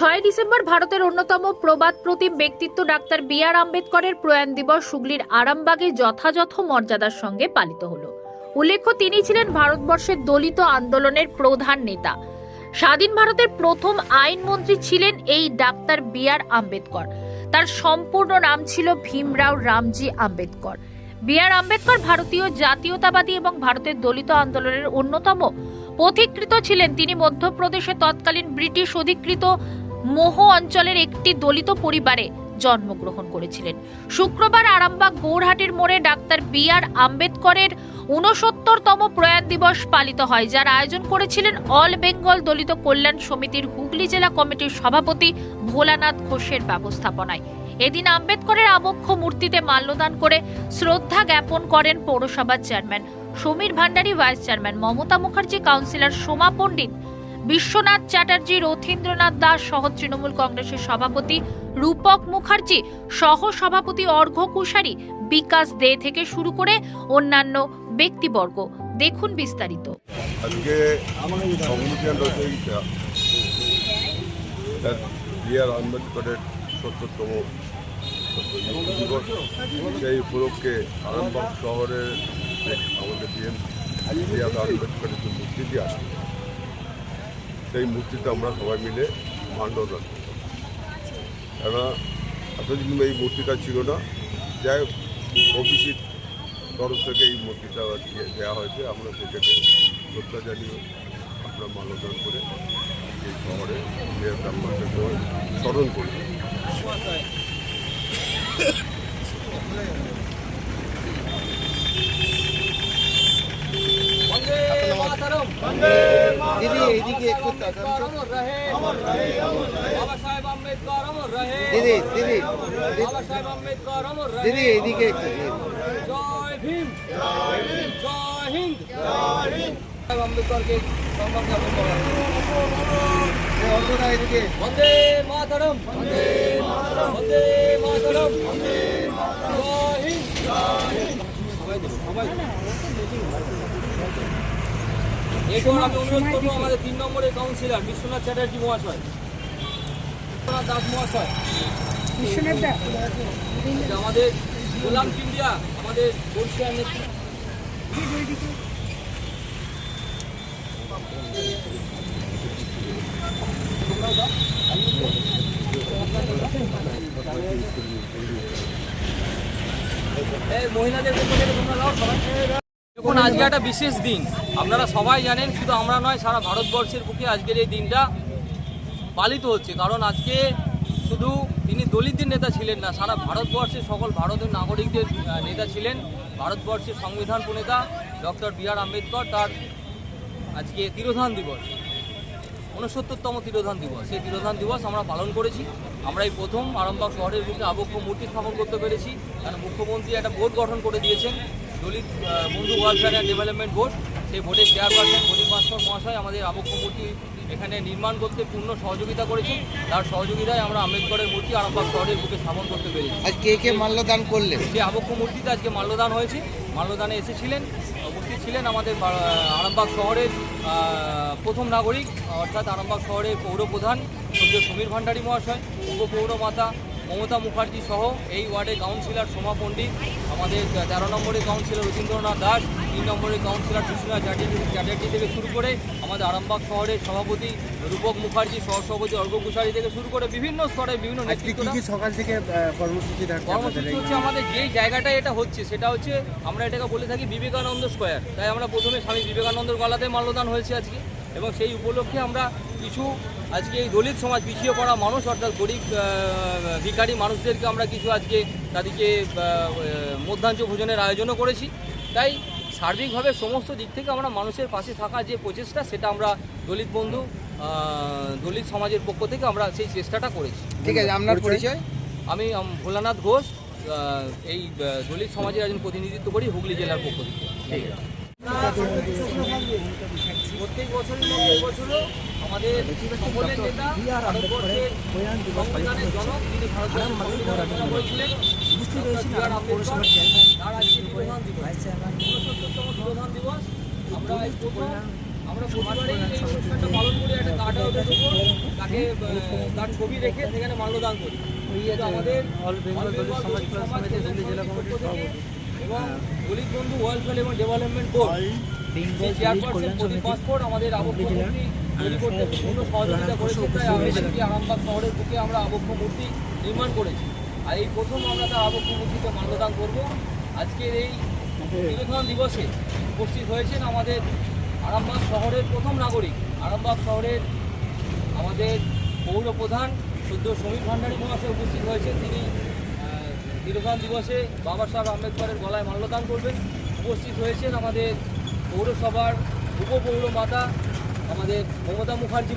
ছয় ডিসেম্বর ভারতের অন্যতম প্রবাদ প্রতিম ব্যক্তিত্ব ডাক্তার বি আর আম্বেদকরের প্রয়াণ দিবস হুগলির আরামবাগে যথাযথ মর্যাদার সঙ্গে পালিত হলো। উল্লেখ্য, তিনি ছিলেন ভারতবর্ষের দলিত আন্দোলনের প্রধান নেতা। স্বাধীন ভারতের প্রথম আইনমন্ত্রী ছিলেন এই ডাক্তার বি আর আম্বেদকর। তার সম্পূর্ণ নাম ছিল ভীমরাও রামজি আম্বেদকর। বি আর আম্বেদকর ভারতীয় জাতীয়তাবাদী এবং ভারতের দলিত আন্দোলনের অন্যতম পথিকৃত ছিলেন। তিনি মধ্যপ্রদেশে তৎকালীন ব্রিটিশ অধিকৃত মোহ অঞ্চলের একটি দলিত পরিবারে জন্মগ্রহণ করেছিলেন। শুক্রবার আরামবাগ গৌরহাটির মোড়ে ডাক্তার বি আর আম্বেদকরের ঊনসত্তরতম প্রয়াণ দিবস পালিত হয়, যার আয়োজন করেছিলেন অল বেঙ্গল দলিত কল্যাণ সমিতির হুগলি জেলা কমিটির সভাপতি ভোলানাথ ঘোষের ব্যবস্থাপনায়। এদিন আম্বেদকরের আবক্ষ মূর্তিতে মাল্যদান করে শ্রদ্ধা জ্ঞাপন করেন পৌরসভার chairman Samir Bhandari, vice chairman Mamata Mukherjee, councillor Soma Pandit Biswanath Chatterjee, Rathindranath Das সহ তৃণমূল কংগ্রেসের সভাপতি রূপক মুখার্জি সহ সভাপতি অর্ঘ্য কুশারী বিকাশ দে থেকে শুরু করে অন্যান্য ব্যক্তিবর্গ। দেখুন বিস্তারিত। আজকে সেই উপলক্ষে আরামবাগ শহরের এক আমাদের আম্বেদকরের যে মূর্তিটি আছে সেই মূর্তিতে আমরা সবাই মিলে মান্যদান। কেননা এতদিন এই মূর্তিটা ছিল না। যাই অফিসির তরফ থেকে এই মূর্তিটা দেওয়া হয়েছে। আমরা সেটাকে শ্রদ্ধা জানিয়ে আমরা মাল্যদান করে এই শহরে স্মরণ করি। দিদি এইদিকে একটু দিদি দিদি। বাবা সাহেব আম্বেদকর অমর রহে। দিদি এইদিকে একটু। জয় ভীম জয় হিন্দ। আম্বেদকরকে সম্মান জ্ঞাপন করা এই এদিকে বন্দে মাতরম। বন্দে মাতরম। বন্দে মাতরম। জয় হিন্দ। সবাই দেবো, সবাই দেবো। এরপর আমি অনুরোধ করব আমাদের তিন নম্বরের কাউন্সিলর বিশ্বনাথ চ্যাটার্জি মহাশয়। বিশ্বনাথ দাস মহাশয়। যে আমাদের গোলাম আমাদের বর্ষিয়ার নেতৃত্ব মহিলাদের পক্ষ থেকে তোমরা সবাই। দেখুন, আজকে একটা বিশেষ দিন। আপনারা সবাই জানেন, শুধু আমরা নয়, সারা ভারতবর্ষের বুকে আজকের এই দিনটা পালিত হচ্ছে। কারণ আজকে শুধু তিনি দলিতদের নেতা ছিলেন না, সারা ভারতবর্ষের সকল ভারতের নাগরিকদের নেতা ছিলেন। ভারতবর্ষের সংবিধান প্রণেতা ডক্টর বি আর আম্বেদকর, তার আজকে তিরোধান দিবস, ঊনসত্তরতম তিরোধান দিবস। সেই তিরোধান দিবস আমরা পালন করেছি। আমরা এই প্রথম আরামবাগ শহরের বুকে আবক্ষ মূর্তি স্থাপন করতে পেরেছি। কারণ মুখ্যমন্ত্রী একটা বোর্ড গঠন করে দিয়েছেন। দলিত বন্ধু ওয়েলফেয়ার অ্যান্ড ডেভেলপমেন্ট বোর্ড সেই বোর্ডের চেয়ারপারসন প্রদীপ ভাস্কর মহাশয় আমাদের আবক্ষ মূর্তি এখানে নির্মাণ করতে পূর্ণ সহযোগিতা করেছেন। তার সহযোগিতায় আমরা আম্বেদকরের মূর্তি আরামবাগ শহরের বুকে স্থাপন করতে পেরেছি। আজ কে কে মাল্যদান করলেন? যে আবক্ষ মূর্তিতে আজকে মাল্যদান হয়েছে। মাল্যদানে এসেছিলেন উপস্থিত ছিলেন আমাদের আরামবাগ শহরের প্রথম নাগরিক অর্থাৎ আরামবাগ শহরের পৌরপ্রধান সূর্য সমীর ভান্ডারী মহাশয় উপপৌরমাতা মমতা মুখার্জি সহ এই ওয়ার্ডের কাউন্সিলর সোমা পণ্ডিত আমাদের তেরো নম্বরের কাউন্সিলর রবীন্দ্রনাথ দাস তিন নম্বরের কাউন্সিলর বিশ্বনাথ চ্যাটার্জি চ্যাটার্জি থেকে শুরু করে আমাদের আরামবাগ শহরের সভাপতি রূপক মুখার্জি সহসভাপতি অর্ঘ কুশারি থেকে শুরু করে বিভিন্ন স্তরে বিভিন্ন সকাল থেকে কর্মসূচি কর্মসূচি হচ্ছে আমাদের যেই জায়গাটায় এটা হচ্ছে সেটা হচ্ছে আমরা এটাকে বলে থাকি বিবেকানন্দ স্কোয়ার। তাই আমরা প্রথমে স্বামী বিবেকানন্দর গলাতে মাল্যদান হয়েছে আজকে এবং সেই উপলক্ষে আমরা কিছু আজকে এই দলিত সমাজ পিছিয়ে পড়া মানুষ অর্থাৎ গরিব ভিখারি মানুষদেরকে আমরা কিছু আজকে তাদেরকে মধ্যাহ্ন ভোজনের আয়োজনও করেছি। তাই সার্বিকভাবে সমস্ত দিক থেকে আমরা মানুষের পাশে থাকা যে প্রচেষ্টা সেটা আমরা দলিত বন্ধু দলিত সমাজের পক্ষ থেকে আমরা সেই চেষ্টাটা করেছি। ঠিক আছে আপনার পরিচয়? আমি ভোলানাথ ঘোষ এই দলিত সমাজের একজন প্রতিনিধিত্ব করি হুগলি জেলার পক্ষ থেকে। প্রত্যেক বছরই নব্বই বছরও আমাদের সকলের নেতা ভারতবর্ষের সংবিধানের জনক তিনি ভারতবর্ষের সংবিধান রচনা করেছিলেন ডক্টর বি আর আম্বেদকর তার আজকে তিরোধান দিবস। ঊনসত্তরতম তিরোধান দিবস। আমরা এই প্রথম আমরা প্রতিবারই এই অনুষ্ঠানটা পালন করি একটা কার্ড আউটের উপর তাকে তার ছবি রেখে সেখানে মাল্যদান করি। আমাদের অল বেঙ্গল দলিত সমাজ সমিতির হুগলি জেলা কমিটির সভাপতি এবং দলিত বন্ধু ওয়েলফেয়ার এবং ডেভেলপমেন্ট বোর্ড আমাদের সহযোগিতা করেছে তাই আরামবাগ শহরের বুকে আমরা আবক্ষ মূর্তি নির্মাণ করেছি। আর এই প্রথম আমরা তার আবক্ষ মূর্তিতে মাল্যদান করব। আজকের এই তিলোধন দিবসে উপস্থিত হয়েছেন আমাদের আরামবাগ শহরের প্রথম নাগরিক আরামবাগ শহরের আমাদের পৌর প্রধান সদ্য সমীর ভান্ডারী মহাশয় উপস্থিত হয়েছেন। তিনি তিলোধন দিবসে বাবা সাহেব আম্বেদকরের গলায় মাল্যদান করবেন। উপস্থিত হয়েছেন আমাদের পৌরসভার উপপৌর মাতা আমাদের মমতা মুখার্জি